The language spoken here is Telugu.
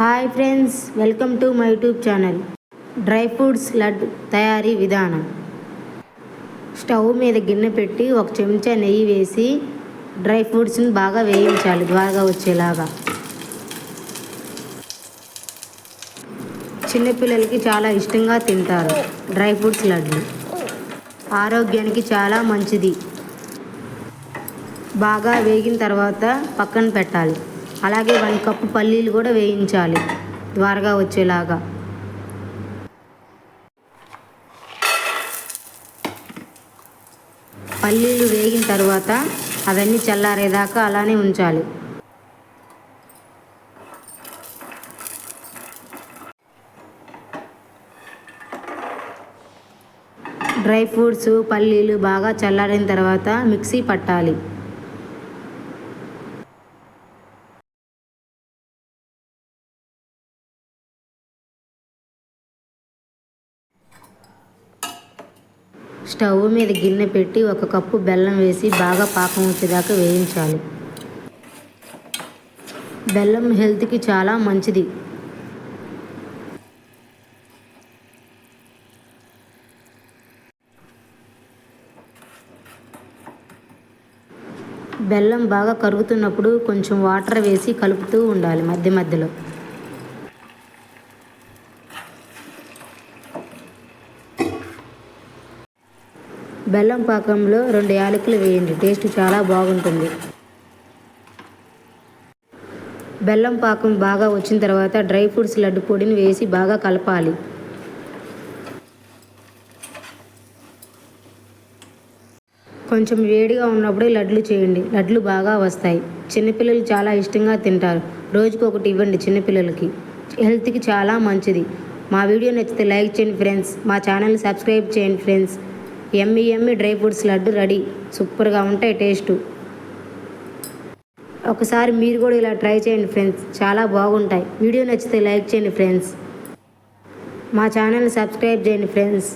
Hi friends welcome to my YouTube channel. Dry fruits laddu తయారీ విధానం. స్టవ్ మీద గిన్నె పెట్టి ఒక చెంచా నెయ్యి వేసి డ్రై ఫ్రూట్స్ని బాగా వేయించాలి ద్వారా వచ్చేలాగా. చిన్నపిల్లలకి చాలా ఇష్టంగా తింటారు డ్రై ఫ్రూట్స్ లడ్డు. ఆరోగ్యానికి చాలా మంచిది. బాగా వేగిన తర్వాత పక్కన పెట్టాలి. అలాగే వన్ కప్పు పల్లీలు కూడా వేయించాలి ద్వారగా వచ్చేలాగా. పల్లీలు వేగిన తర్వాత అవన్నీ చల్లారేదాకా అలానే ఉంచాలి. డ్రై ఫ్రూట్స్ పల్లీలు బాగా చల్లారిన తర్వాత మిక్సీ పట్టాలి. స్టవ్ మీద గిన్నె పెట్టి ఒక కప్పు బెల్లం వేసి బాగా పాకం వచ్చేదాకా వేయించాలి. బెల్లం హెల్త్కి చాలా మంచిది. బెల్లం బాగా కరుగుతున్నప్పుడు కొంచెం వాటర్ వేసి కలుపుతూ ఉండాలి మధ్య మధ్యలో. బెల్లం పాకంలో రెండు యాలకులు వేయండి. టేస్ట్ చాలా బాగుంటుంది. బెల్లం పాకం బాగా వచ్చిన తర్వాత డ్రై ఫ్రూట్స్ లడ్డు పొడిని వేసి బాగా కలపాలి. కొంచెం వేడిగా ఉన్నప్పుడే లడ్లు చేయండి. లడ్లు బాగా వస్తాయి. చిన్నపిల్లలు చాలా ఇష్టంగా తింటారు. రోజుకి ఒకటి ఇవ్వండి చిన్నపిల్లలకి. హెల్త్కి చాలా మంచిది. మా వీడియో నచ్చితే లైక్ చేయండి ఫ్రెండ్స్. మా ఛానల్ సబ్స్క్రైబ్ చేయండి ఫ్రెండ్స్. ఎమ్మి ఎమ్మి డ్రై ఫ్రూట్స్ లడ్డు రెడీ. సూపర్గా ఉంటాయి టేస్ట్. ఒకసారి మీరు కూడా ఇలా ట్రై చేయండి ఫ్రెండ్స్. చాలా బాగుంటాయి. వీడియో నచ్చితే లైక్ చేయండి ఫ్రెండ్స్. మా ఛానల్ సబ్స్క్రైబ్ చేయండి ఫ్రెండ్స్.